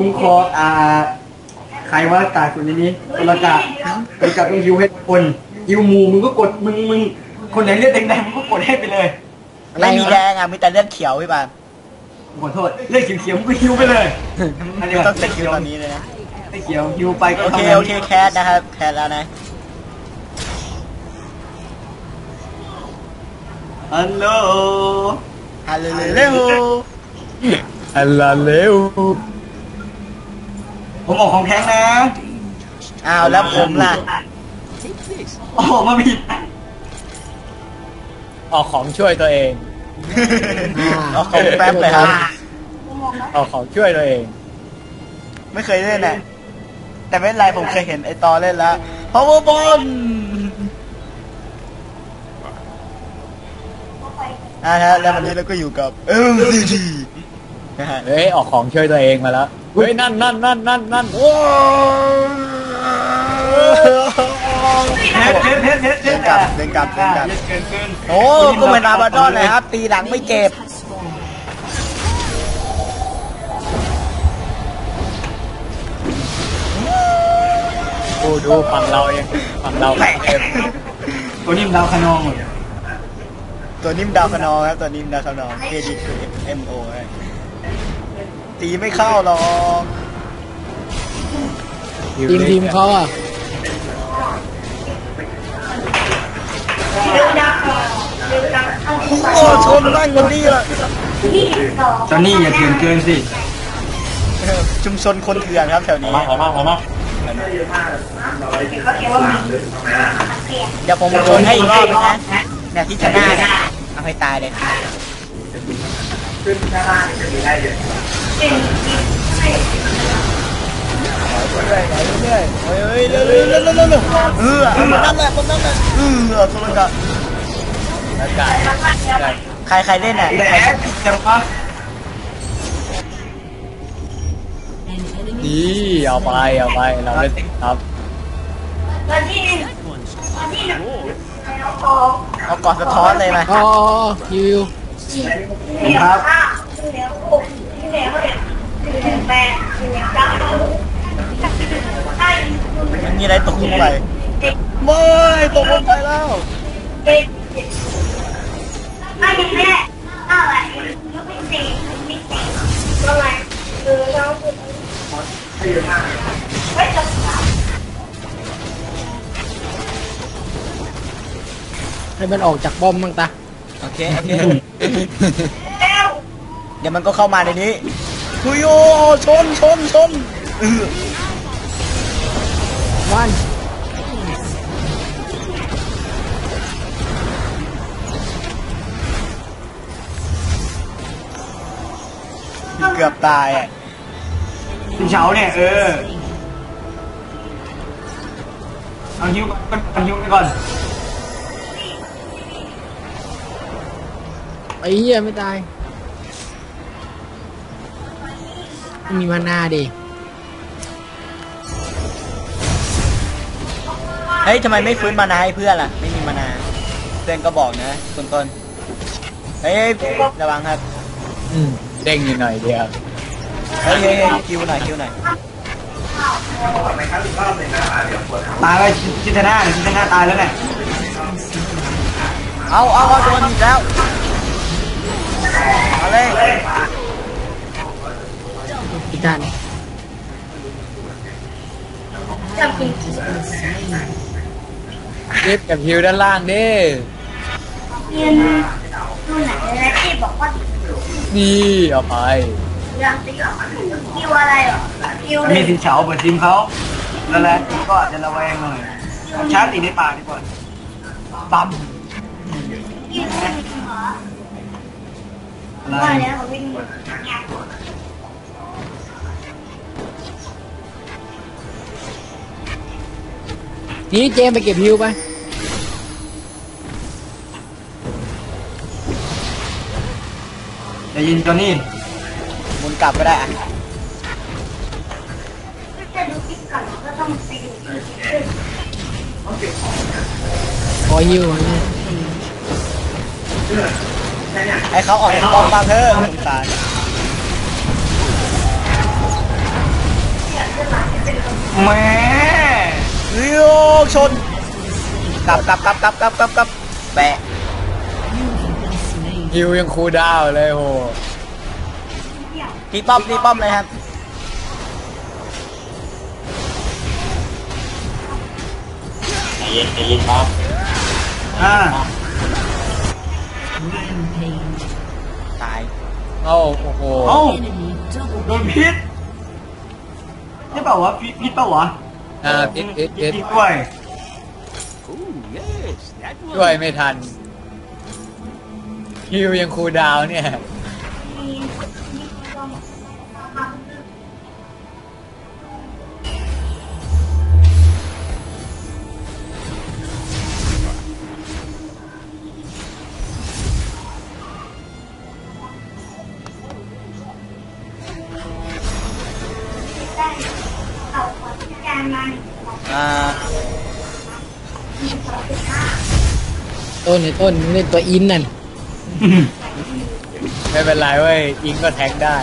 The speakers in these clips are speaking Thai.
คุ้มครองอ่าใครว่ากาดคนนี้คนละกาดคนละกาดต้องฮิวให้ทุกคนฮิวหมูมึงก็กดมึงมึงคนไหนเลือดแดงๆมึงก็กดให้ไปเลยไม่มีแดงอะมีแต่เลือดเขียวพี่ปานขอโทษเลือดเขียวๆมึงก็ฮิวไปเลยอันนี้ต้องเสร็จคิวตอนนี้เลยนะเลือดเขียวฮิวไปก็โอเคทำงานโอเคแคสนะครับแคสแล้วนะฮัลโหลฮัลโหลเร็วอัลลาเลว ผมออกของแท้งนะ อ้าวแล้วผมล่ะออกมาผิดออกของช่วยตัวเองเอาของแป๊บเลยครับ ออกของช่วยตัวเอง ไม่เคยเล่นน่ะแต่ไม่เป็นไรผมเคยเห็นไอตอเล่นแล้ว power bomb อ่าฮะแล้ววันนี้เราก็อยู่กับ LCD นะฮะเฮ้ยออกของช่วยตัวเองมาแล้ว เฮ้ยนั่นนั่นนั่นนั่นนั่นโอ้เพชรเพชรเพชรเพชรเพชรเดินกลับเดินกลับเดินกลับเยอะเกินเกินโอ้ก็เหมือนอาบาดอนเลยครับ ตีหลังไม่เจ็บ ดูดูฝั่งเราเองฝั่งเราเต็มตัวนี้มันดาวคะนองหมดตัวนิ่มดาวคะนองครับ ตัวนิ่มดาวคะนอง K D M O ฮะ ตีไม่เข้าหรอกทีมทีมเขาอะโอ้ชนนั่งคนนี้ละจอนนี่อย่าเถื่อนเกินสิชุมชนคนเถื่อนครับแถวนี้มาออกมาออกมาเดี๋ยวผมชนให้อีกรอบนึงนะเนี่ยที่ชนะเนี่ยเอาให้ตายเลย เรื่อยๆเฮ้ยเร็วเร็วเร็วเร็วเร็วเร็วเออมันนั่นแหละมันนั่นแหละเออโซลังกาอากาศใครใครเล่นอะแต่ใครจังวะดีเอาไปเอาไปเราเล่นครับวันที่นึ่งวันที่นึ่เอาออกเอาก่อนสะท้อนเลยมอ๋อคิวครับ เหลือหกที่เหนี่ยหนึ่งแปดหนึ่งเก้าให้มันมีอะไรตกลงไปเด็กไม่ตกลงไปแล้วเด็กไม่มีแม่อไรยกไม่สี่ไม่สี่ว่าไงเออเราไม่จบให้มันออกจากป้อมบ้างตาโอเคโอเค เดี๋ยวมันก็เข้ามาในนี้คุยโอชนชนชนเออวันเกือบตายอะคุณเฉาเนี่ย เออ เอาฮิวก่อนเอาฮิวไปก่อนไอ้เหี้ยไม่ตายไม่มีมานาดิเฮ้ยทำไมไม่ฟื้นมานาให้เพื่อนล่ะ ไม่มีมานา เพื่อนก็บอกนะต้นต้นเฮ้ยระวังครับ อืมเด้งอยู่หน่อยเดียวเฮ้ยเฮ้ยเฮ้ยคิวหน่อยคิวหน่อยตายไปจินตนาจินตนาตายแล้วเนี่ยเอาเอาเอาโดนอีกแล้ว เอาเลย อีกท่านจะกินเก็บกับฮิวด้านล่างดิเรียนดูไหนแล้วที่บอกว่านี่เอาไปเรื่องติ๊กคิวอะไรเหรอคิวมันมีสินเฉาเปิดทีมเขาแล้วแหละก็อาจจะระแวงหน่อยชาร์จตีในป่าดีกว่าปั๊มคิวเหรออะไรว่าแล้วเขาวิ่ง นี่เจมไปเก็บฮิวไปจะยินจอนนี่หมุนกลับก็ได้อะจะดูติ๊กก่อนก็ต้องไปดูติ๊กขอฮิวขอฮิวให้เขาออกจากกองมาเถอะสงสารแหม่ เฮ้ยโอ้ชนกลับกลับกลับกลับกลับกลับกลับแปะฮิวยังคูลดาวน์เลยโหตีป้อมตีป้อมเลยครับใจเย็นใจเย็นครับอ่าตายเอ้าโอ้โหเอ้าโดนพิษใช่เปล่าวะพิษพิษเปล่าวะ อ่าพิษพิษพิษพิษด้วย ช่วยไม่ทันฮิวยังคูลดาวน์เนี่ย ต้นเนี่ยต้นนี่ตัวอินนั่นไม่เป็นไรเว้ยอิงก็แทงได้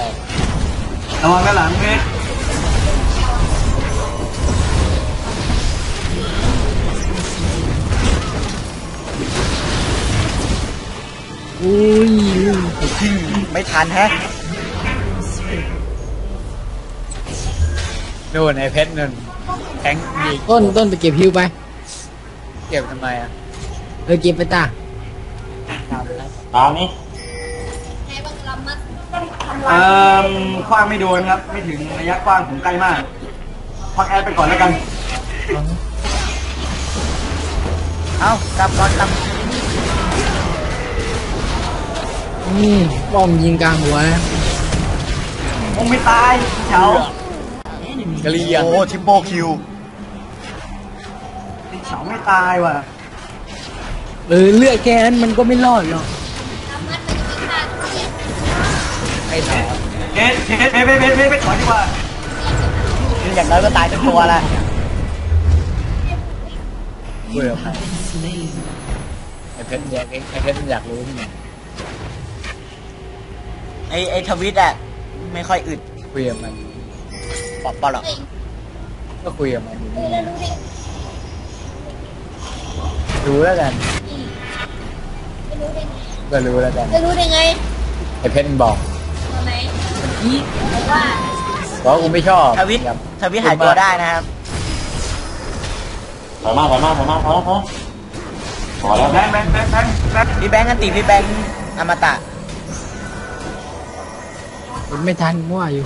ระวังด้านหลังเพชรอุ้ยไม่ทันแฮะนู่นไอ้เพชรนั่นแทงยิงต้นต้นไปเก็บฮิวไป เก็บทำไมอะ เออเก็บไปตาตามนี้เอ่อคว้างไม่โดนครับ ไม่ถึงระยะกว้างผมใกล้มากพักแอดไปก่อนแล้วกัน เอ้ากลับก่อนกลับ อืมป้อมยิงกลางหัวนะคงไม่ตายเฉากะเลียง โอ้ ทิปโปคิว เฉาไม่ตายว่ะ เออเลือดแค่นั้นมันก็ไม่รอดหรอกไม่ถอนเพชรเพชรเพชรเพชรเพชรเพชรถอยดีกว่าอย่างน้อยก็ตายทั้งตัวละเบื่อไปไอ้เพชรอยากไอ้เพชรอยากรู้นี่ไงไอไอทวิตอะ ไม่ค่อยอึดคุยกับมันปอบปอหรอกก็คุยกับมันอยู่นี่ไง รู้แล้วกันก็รู้แล้วกันจะรู้ได้ไงไอ้เพชรมันบอกตอนไหนบอกว่าบอกว่ากูไม่ชอบทวิตครับทวิตหายตัวได้นะครับถอยมาถอยมาถอยมาพอแล้วพอพอแล้วแบงค์แบงค์แบงค์แบงค์แบงค์พี่แบงค์กันติพี่แบงค์อมตะเห็นไม่ทันมั่วอยู่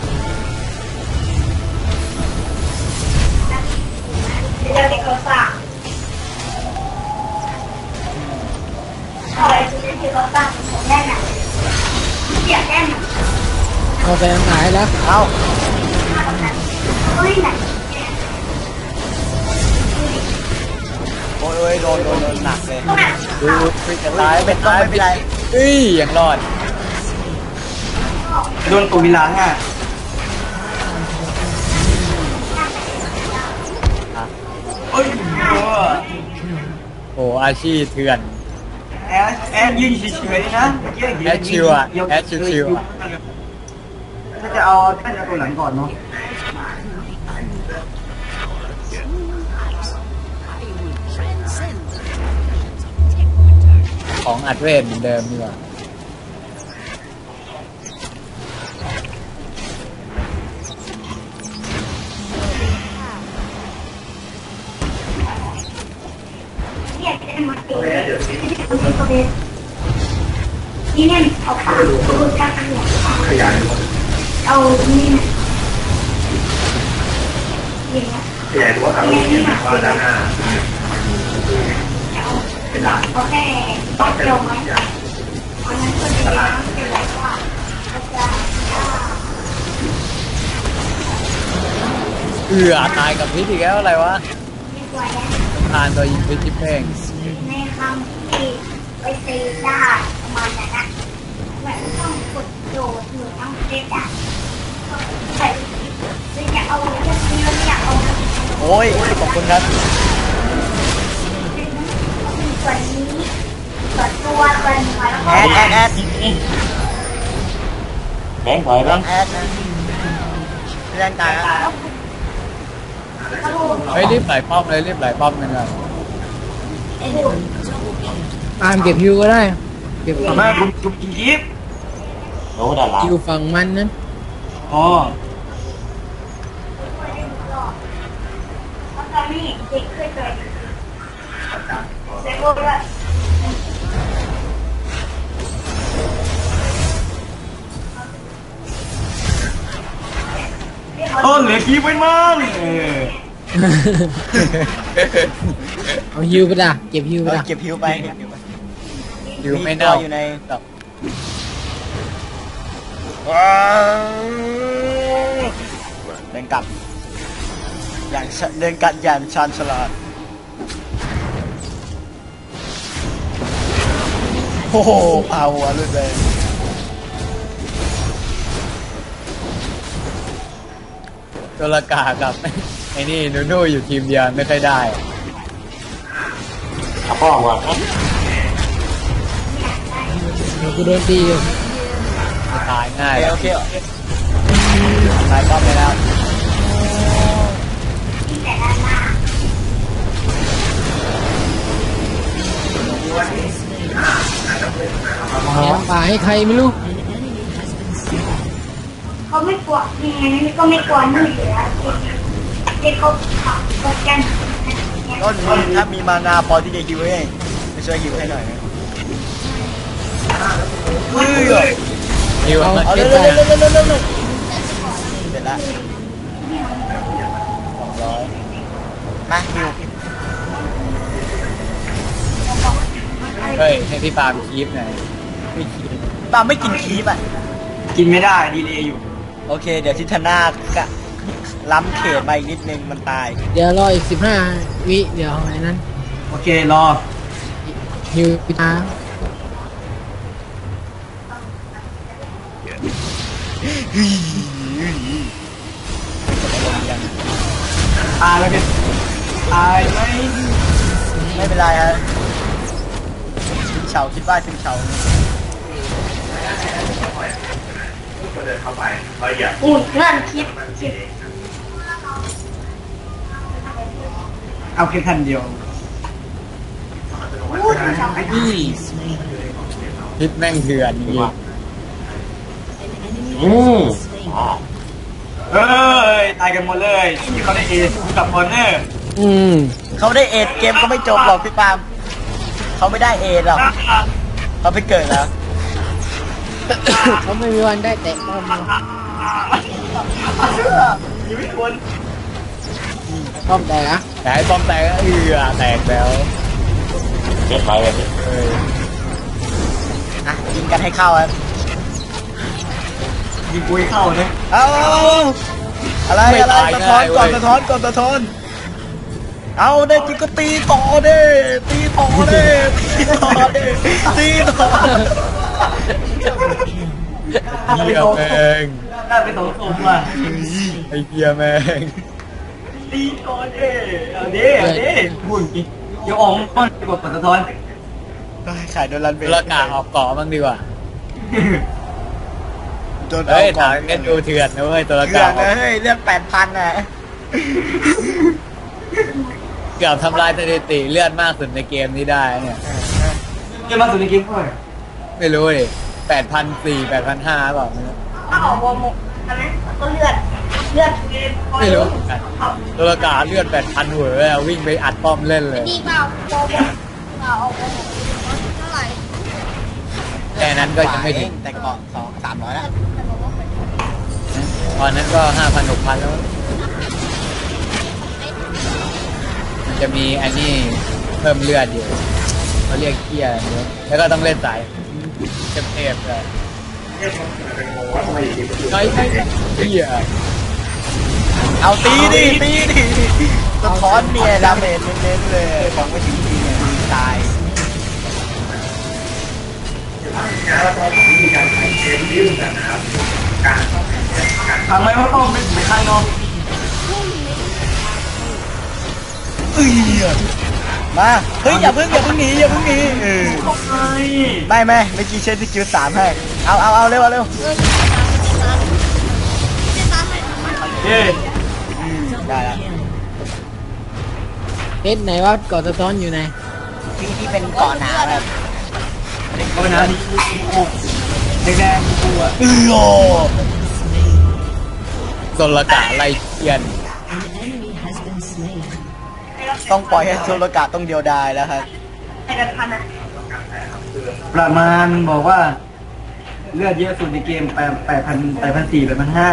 คือเดี๋ยวเด็กเขาสั่งอะไรที่ที่เขาสั่งผมแน่นอนเสียแน่นอนเอาไปหายแล้วเอาเฮ้ยไหนโอ้ยโดนโดนโดนหนักเลยดูฟิจะตายเป็นต้องไม่เป็นไรเอ้ยยังรอดโดนตูมิลาง่ะ เอ้ยเออโอ้อาชีพเถื่อน แอดแอดยืนเฉยๆนะเมื่อกี้แอดชิวอะแอดชิวๆอะ ถ้าจะเอาถ้าจะเอาตัวหลังก่อนเนาะของอัดเวทเหมือนเดิมดีกว่า นี่เนี่ยเอาปากดูกันขยายเอานี่นะอาเงี้ยขยายตัวเอานี่นะว่าด้านหน้าโอเคจบไหมวันนั้นคนดีนะเป็นไรว่าอาจารย์เอือตายกับพิษอีกแล้วอะไรวะทานตัวยิงพิษที่เพ่ง ตีได้ประมาณนั้นนะแบบต้องกดโดดหรือต้องเซตอะแต่ไม่อยากเอาเรื่องนี้ไม่อยากเอาโอ้ยขอบคุณครับส่วนนี้ส่วนตัวเป็นหัวแล้วแอก็ดแอดแอดแบงค์ถอยลแบองงค์แอดนะเรื่องตายแล้วเฮ้ยรีบไหลป้อมเลยรีบไหลป้อมกันก่อน ตามเก็บฮิวก็ได้ เก็บต่อมาคุณคุณกินคลิปโอ้ด้านหลังฮิวฝั่งมันนั้นอ๋อแล้วตอนนี้เด็กเคยเกิดเซ็กโลกด้วยเออเหลือคลิปไว้มั่งเออเอาฮิวไปด่ะเก็บฮิวไปเออด่ะ เก็บฮิวไปเก็บฮิวไป ฮิวไม่เน่าตัวอยู่ในครับว้าวเดินกลับ อย่างชเดินกลับอย่างชาญฉลาดโอ้โหพาหัวหลุดเลยตัวละกากับไอ้นี่นูนูอยู่ทีมเดียวไม่ค่อยได้เอาป้องก่อนนะ เดี๋ยวกูโดนตีอยู่ตายง่ายโอเคโอเคตายป้อมไปแล้วแต่ด้านหน้าแหมป่าให้ใครไม่รู้เขาไม่กลัวยังไงนี่ก็ไม่กลัวมืดอยู่แล้วเด็กเขาขับรถกันต้นมีถ้ามีมานาพอที่จะฮิวให้ไปช่วยฮิวให้หน่อยนะ เฮ้ยฮิวให้มันเอาเก็เร็บวได้เร็วเร็วเร็วเร็วเร็วเสร็จละสองร้อยมาฮิวเฮ้ยให้พี่ปาล์มคีฟหน่อยไม่คีฟป้าไม่กินคีบอะ กินไม่ได้ดีเลยอยู่ โอเค เดี๋ยวทิธนากะล้ำเขตมาอีกนิดนึงมันตาย เดี๋ยวรออีกสิบห้าวิ เดี๋ยวไอ้นั้นโอเครอฮิวพี่ตา ตายแล้วกันตายไหมไม่เป็นไรฮะซิงเฉาคิดว่าซิงเฉาอุ่นเงื่อนคิดคิดเอาแค่ทันเดียวพูดถึงสองพิษแม่งเถื่อนจริง อืมอ่าเอ้ยตายกันหมดเลยที่เขาได้เอกับบอลเนอร์อืมเขาได้เอ็ดเกมก็ไม่จบหรอกพี่ปาล์มเขาไม่ได้เอ็ดหรอกเขาไปเกิดแล้วเขาไม่มีวันได้แตะป้อมเลยชีวิตคนป้อมแตกอะแต่ไอ้ป้อมแตกก็เอือแตกแล้วเก็บไปเลยเอ้ยอะยิงกันให้เข้าครับ ยิงกุยเข้านะเอาอะไรอะไรสะท้อนก่อนสะท้อนก่อนสะท้อน เอาได้จริงก็ตีต่อเด้ตีต่อเด้ตีต่อเด้ตีต่อเหี้ยแม่งได้ไปสองศพว่ะไอ้เหี้ยแม่งตีก่อนเด้เอาเด้เอาเด้บุญกิเดี๋ยวออกมันกดปัสสะท้อนขายโดนรันเบตัวละกาออกเกาะบ้างดีกว่า โดนเฮ้ยถามกันดูเถื่อนนะเว้ยตัวละเกืกาอบเลยเฮ้ยเลือดแปดพันน่ะเกือบทำลายสถิติเลือดมากสุดในเกมนี้ได้เนี่ยจะมาสู่ในเกมเท่าไหร่ไม่รู้ดิแปดพันสี่แปดพันห้าเปล่าไม่รู้ถ้าออกวอร์มใช่ไหมก็เลือดเลือดไม่รู้เหมือนกันตัวละกาเลือดแปดพันหัวเลยอะวิ่งไปอัดป้อมเล่นเลย ดีเปล่าวอร์มเปล่าออกวอร์มเท่าไหร่แค่นั้นก็ยังไม่ถึง แต่เกาะสองสามร้อยแล้วต อนนั้นก็ห้าพันหกพันแล้ว มันจะมีอันนี้เพิ่มเลือดอยู่เขาเรียกเกียร์แล้วก็ต้องเล่นสายเทพๆเลยใช่ใช่เกียร์เอาตีดิตีดิสะท้อนเนี่ยดาเมจเน้นๆเลยของไม่ถึงทีเนี่ยตายการต้องมีการใช้เชนดิ้งนะครับการต้อง ทำไมว่าต้องเป็นไม่ใช่เนาะเอ้ยมาเฮ้ยอย่าเพิ่งอย่าเพิ่งหนีอย่าเพิ่งหนีเออไม่ไม่ไม่เมื่อกี้เช็ดสกิลสามให้เอาเอาเอาเร็วเอาเร็วเย้อืมได้แล้วเพชรไหนว่าเกาะสะท้อนอยู่ไหนที่ที่เป็นเกาะหนาแบบเอานะที่แดงๆกูอะเออ โอโซลกาไล่เกียน ต้องปล่อยให้โซโลกะต้องเดียวดายแล้วครับ ประมาณบอกว่า เลือดเยอะสุดในเกมแปดแปดพันแปดพันสี่แปดพันห้า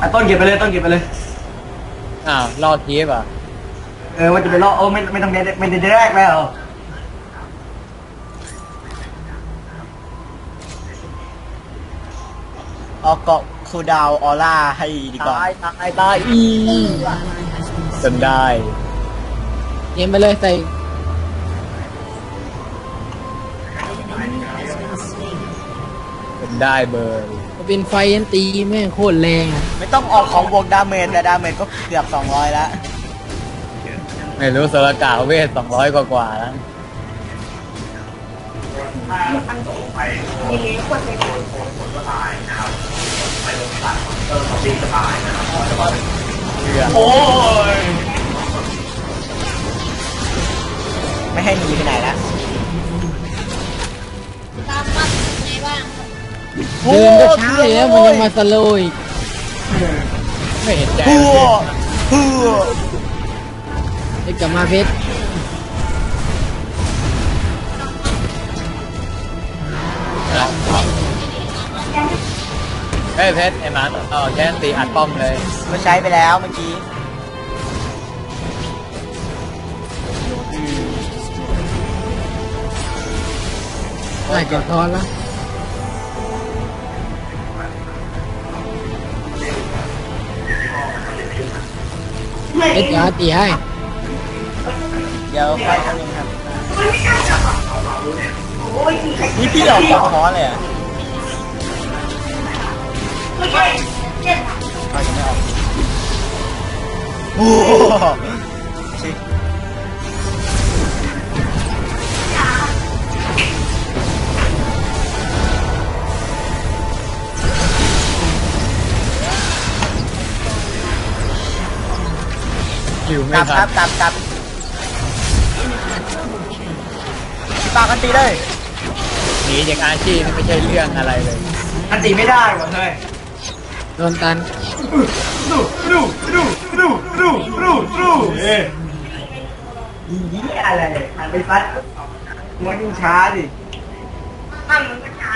อะต้นเก็บไปเลยต้นเก็บไปเลย อ้าวรอดทีฟอะเออว่าจะไปล่อโอ้ไม่ไม่ต้องเดไม่ได้แรกแล้วเอาเกาะ คูลดาวน์ออร่าให้ดีกว่าตายตายตายอีจนได้เกมไปเลยใส่จนได้เบอร์เป็นไฟยันตีแม่งโคตรแรงอะไม่ต้องออกของบวกดาเมจแต่ดาเมจก็เกือบ200แล้วไม่รู้โซลกาเวทสองร้อยกว่ากว่าแล้ว โอ้ยไม่ให้หนีไปไหนละเดินก็ช้าอยู่แล้วมันยังมาสโลว์อีกไม่เห็นใจพัวพัวไอ้กลับมาเพชร เฮ้ยเพชรไอ้หมาต่อแค่ตีอัดป้อมเลยก็ใช้ไปแล้วเมื่อกี้น่าจะทอนละเพชรจะตีให้ เดี๋ยวไปทำยังครับนี่พี่ออกสองคอเลยเหรอะ เอายังไม่ออกโอ้โหชิอยู่กไม่ลับคทัรันบกลับกลับพี่ปากันตีเลย หนีจากอาชีพนี่ไม่ใช่เรื่องอะไรเลย อันตีไม่ได้ว่ะเฮ้ย โดนตันดูดูดูดูดูดูดูเอ้ยยี่อะไรหันไปฟัดมันยิ่งช้าดิมันมันช้า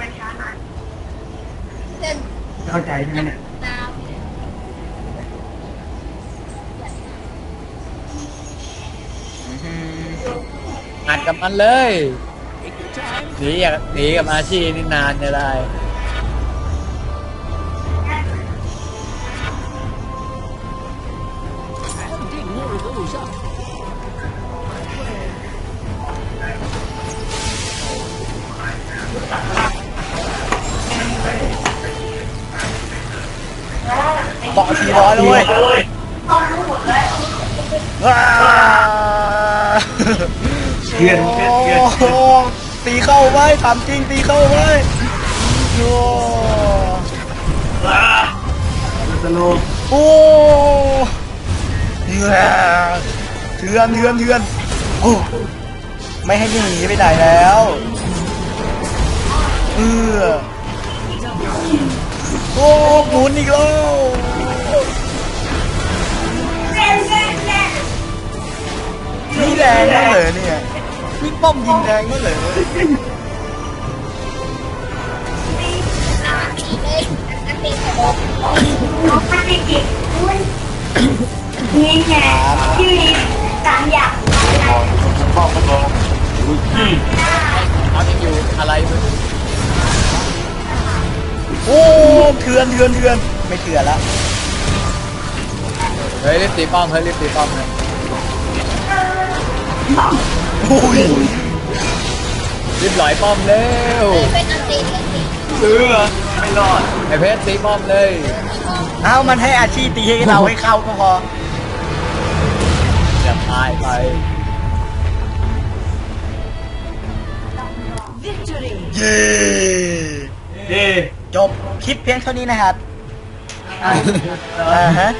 มันช้าหน่อยเส้นเข้าใจใช่ไหมเนี่ยน้ำอัดกับมันเลยหนีอยากหนีกับอาชีพนี่นานจะได้ เกาะสี่ร้อยแล้วเว้ยว้าเพื่อนเพื่อนเพื่อนโอ้โหตีเข้าไว้ถามจริงตีเข้าไว้โอ้สโลว์โอ้เถื่อนเถื่อนเถื่อนเถื่อนโอ้ไม่ให้หนีไปไหนแล้วเออโอ้หมุนอีกแล้ว นี่แรงนั่นเลยเนี่ยนี่ป้อมยิงแรงนั่นเลยอันนี้กระโดดน้องมันจิกด้วยนี่ไงที่สามอย่างบอกมันบเอายังอยู่อะไรมึงโอ้เถื่อนเถื่อนเถื่อนไม่เถื่อนละเฮ้ยรีบตีป้อมเฮ้ยรีบตีป้อมเลย โอ้ยรีบหลอยป้อมเร็วเป็นอันตีเป็นตีเออไม่รอดไอเพชรตีป้อมเลยเอามันให้อาชีพตีให้เราให้เข้าก็พออย่าตายไป เย้เย่จบคลิปเพียงเท่านี้นะครับอะอ่าฮะ